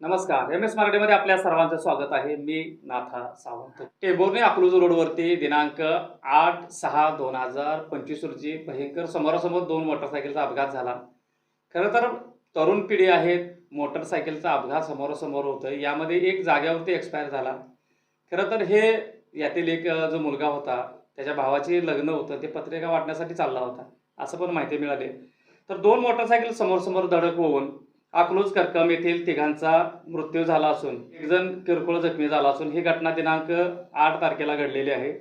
नमस्कार. M S मराठीमध्ये आपल्या सर्वांचं स्वागत आहे. मी नाथा सावंत. टेंभुर्णी अकलूज रोडवरती दिनांक आठ सहा दोन हजार पंचवीस रोजी भयंकर समोरासमोर दोन मोटरसायकलचा अपघात झाला. खरं तर तरुण पिढी आहेत मोटरसायकलचा अपघात समोरासमोर होतं यामध्ये एक जाग्यावरती एक्सपायर झाला. खरं तर हे यातील एक जो मुलगा होता त्याच्या भावाचे लग्न होतं ते पत्रिका वाटण्यासाठी चालला होता असं पण माहिती मिळाली. तर दोन मोटरसायकल समोर धडक होऊन अकलूज करकम येथील तिघांचा मृत्यू झाला असून एकजण किरकोळ जखमी झाला असून ही घटना दिनांक आठ तारखेला घडलेली आहे.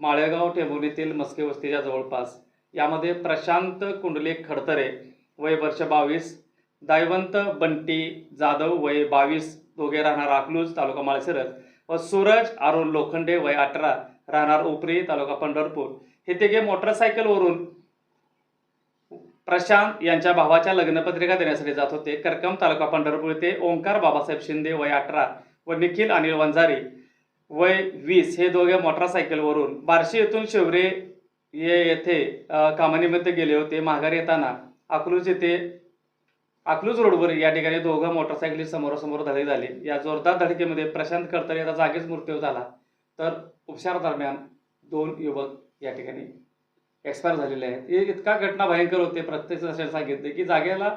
माळेगाव टेंभुनीतील मस्के वस्तीच्या जवळपास. यामध्ये प्रशांत कुंडले खडतरे वय वर्ष बावीस दायवंत बंटी जाधव वय बावीस दोघे राहणार अकलूज तालुका माळशिरस व सूरज अरुण लोखंडे वय अठरा राहणार उपरी तालुका पंढरपूर. हे तिघे मोटरसायकलवरून प्रशांत यांच्या भावाच्या लग्नपत्रिका देण्यासाठी जात होते. करकम तालुका पंढरपूर येथे ओंकार बाबासाहेब शिंदे वय अठरा व निखिल अनिल वंजारी वय वीस हे दोघे मोटरसायकलवरून बार्शी येथून शिवरे ये येथे कामानिमित्त गेले होते. माघार येताना अकलूज येथे अकलूज रोडवर या ठिकाणी दोघं मोटरसायकली समोरासमोर धडक झाले. या जोरदार धडकेमध्ये प्रशांत करतर याचा जागीच मृत्यू झाला. तर उपचारादरम्यान दोन युवक या ठिकाणी एक्सपायर झालेले आहेत. हे इतका घटना भयंकर होते प्रत्यक्षदर्शकाने सांगितले की जागेला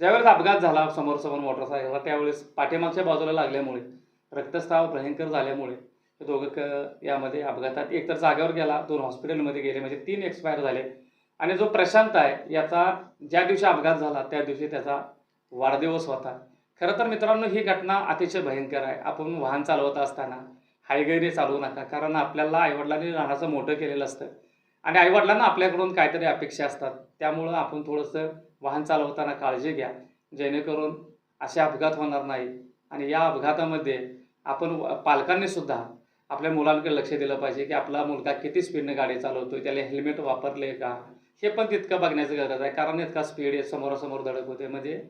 ज्यावेळेस अपघात झाला समोर समोर मोटरसायकलला त्यावेळेस पाठीमागच्या बाजूला लागल्यामुळे रक्तस्राव भयंकर झाल्यामुळे हे दोघं क यामध्ये अपघातात एक तर जागेवर गेला दोन हॉस्पिटलमध्ये गेले म्हणजे तीन एक्सपायर झाले. आणि जो प्रशांत आहे याचा ज्या दिवशी अपघात झाला त्या दिवशी त्याचा वाढदिवस होता. खरं तर मित्रांनो ही घटना अतिशय भयंकर आहे. आपण वाहन चालवत असताना हायगैरे चालवू नका कारण आपल्याला आईवडिलांनी राहण्याचं मोठं केलेलं असतं. आणि आईवडिलांना आपल्याकडून काहीतरी अपेक्षा असतात. त्यामुळं आपण थोडंसं वाहन चालवताना काळजी घ्या. जेणेकरून असे अपघात होणार नाही. आणि या अपघातामध्ये आपण पालकांनी सुद्धा आपल्या मुलांकडे लक्ष दिलं पाहिजे की आपला मुलगा किती स्पीडने गाडी चालवतो त्याला हेल्मेट वापरले का? हे पण तितकं बघण्याची गरज आहे. कारण इतका स्पीड समोरासमोर धडक होते. म्हणजे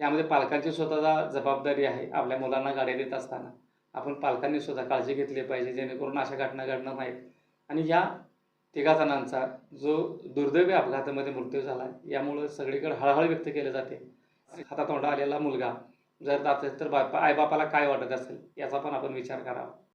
यामध्ये पालकांची स्वतःचा जबाबदारी आहे आपल्या मुलांना गाड्या देत असताना. आपण पालकांनी सुद्धा काळजी घेतली पाहिजे जेणेकरून अशा घटना घडणार नाहीत. आणि या तिघा जणांचा जो दुर्दैवी अपघातामध्ये मृत्यू झाला यामुळं सगळीकडे हळहळ व्यक्त केले जाते. हातातोंडा आलेला मुलगा जर जात असेल तर बापा आईबापाला काय वाटत असेल याचा पण आपण विचार करावा.